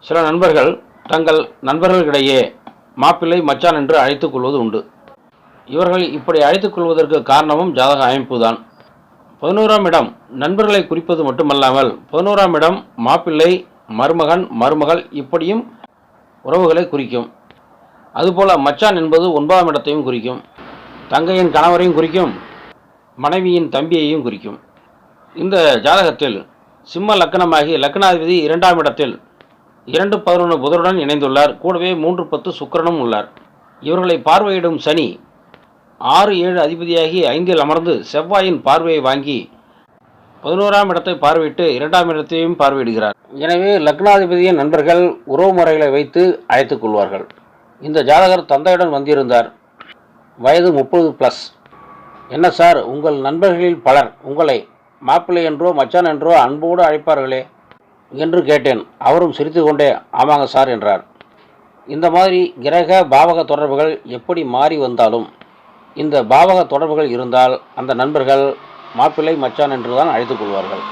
சில நண்பர்கள் தங்கள் நண்பர்களுக்கிடையே மாப்பிள்ளை மச்சான் என்று அழைத்துக் கொள்வது உண்டு. இவர்கள் இப்படி அழைத்துக் கொள்வதற்கு காரணமும் ஜாதக அமைப்புதான். பதினோராம் இடம் நண்பர்களை குறிப்பது மட்டுமல்லாமல் பதினோராம் இடம் மாப்பிள்ளை மருமகன் மருமகள் இப்படியும் உறவுகளை குறிக்கும். அதுபோல மச்சான் என்பது ஒன்பதாம் இடத்தையும் குறிக்கும். தங்கையின் கணவரையும் குறிக்கும். மனைவியின் தம்பியையும் குறிக்கும். இந்த ஜாதகத்தில் சிம்ம லக்கணமாகி லக்னாதிபதி இரண்டாம் இடத்தில் இரண்டு பதினொன்று புதருடன் இணைந்துள்ளார். கூடவே மூன்று பத்து சுக்கிரனும் உள்ளார். இவர்களை பார்வையிடும் சனி ஆறு ஏழு அதிபதியாகி ஐந்தில் அமர்ந்து செவ்வாயின் பார்வையை வாங்கி பதினோராம் இடத்தை பார்வையிட்டு இரண்டாம் இடத்தையும் பார்வையிடுகிறார். எனவே லக்னாதிபதியின் நண்பர்கள் உறவு முறைகளை வைத்து அழைத்துக் கொள்வார்கள். இந்த ஜாதகர் தந்தையுடன் வந்திருந்தார். வயது முப்பது ப்ளஸ் என்ன சார் உங்கள் நண்பர்களில் பலர் உங்களை மாப்பிள்ளை என்றோ மச்சான் என்றோ அன்போடு அழைப்பார்களே? என்று கேட்டேன். அவரும் சிரித்துக்கொண்டே ஆமாங்க சார் என்றார். இந்த மாதிரி கிரக பாவக தொடர்புகள் எப்படி மாறி வந்தாலும் இந்த பாவக தொடர்புகள் இருந்தால் அந்த நண்பர்கள் மாப்பிள்ளை மச்சான் என்றுதான் அழைத்துக் கொள்வார்கள்.